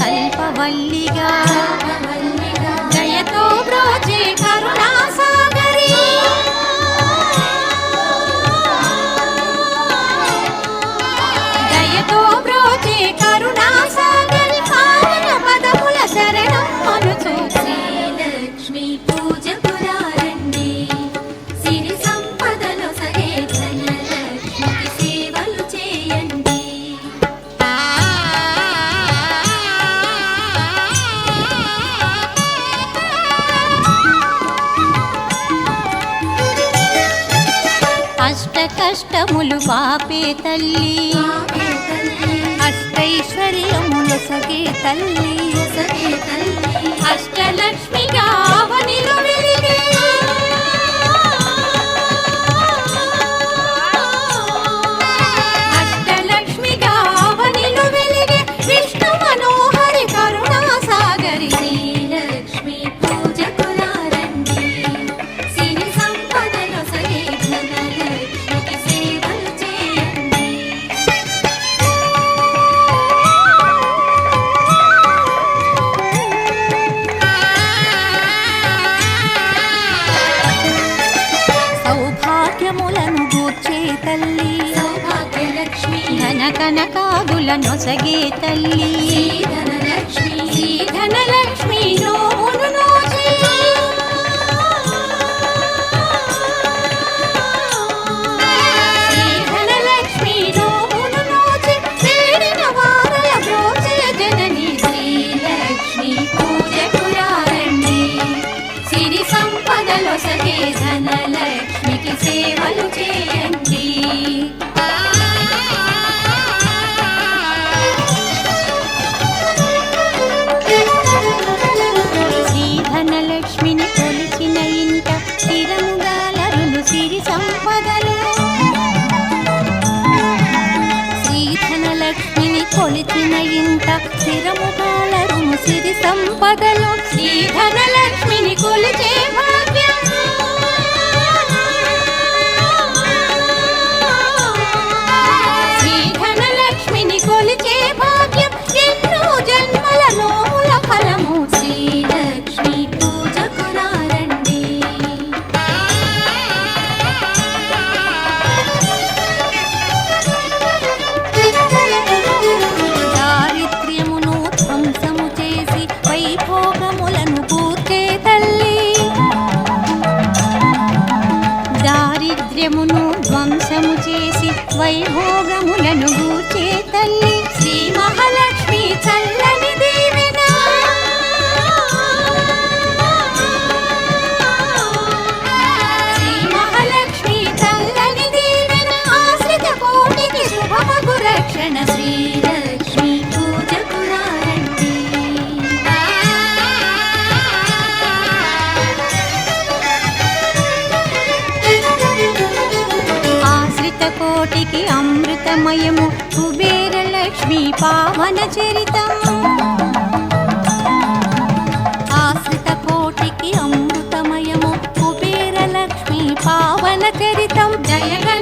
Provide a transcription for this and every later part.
కల్పవల్లిగా కష్టములు పాపే తల్లి. అష్టైశ్వర్యములు సగే తల్లి. అష్టలక్ష్మి కాదుల నొసగే తల్లి. ధనలక్ష్మి ధనలక్ష్మి నో చేసిన ఇంత స్థిరము కాలరుము సిరి సంపదలు శౌర్యమును ధ్వంసము చేసి వైభోగములను గూర్చే తల్లి శ్రీ మహాలక్ష్మి చల్లని అమృతమయము కుబేర లక్ష్మి పావన చరితం. ఆశ్రిత కోటికి అమృతమయము కుబేర లక్ష్మి పావన చరితం. జయగణ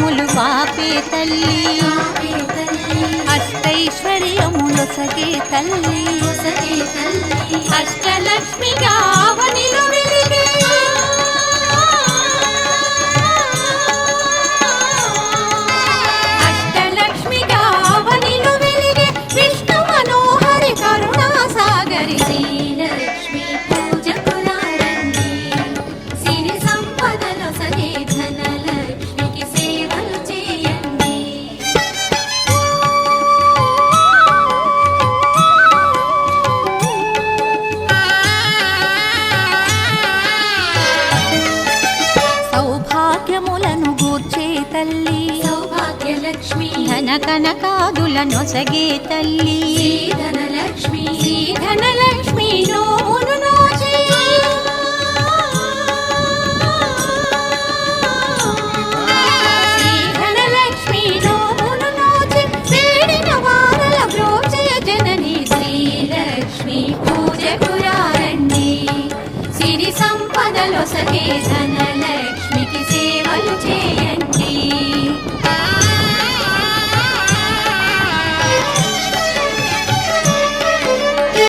కష్టములు పాపే తల్లి. ఆపే అష్టైశ్వర్యములు సగే తల్లి. అష్టలక్ష్మిగా అవనిలో ధన కనకాదుల నొసగే తల్లి. ధనలక్ష్మి నోమును నోచే. ధనలక్ష్మి నోమును నోచే. వేడిన వారల బ్రోచయ జనని. శ్రీలక్ష్మి పూజకురారండి సిరి సంపదలు సగే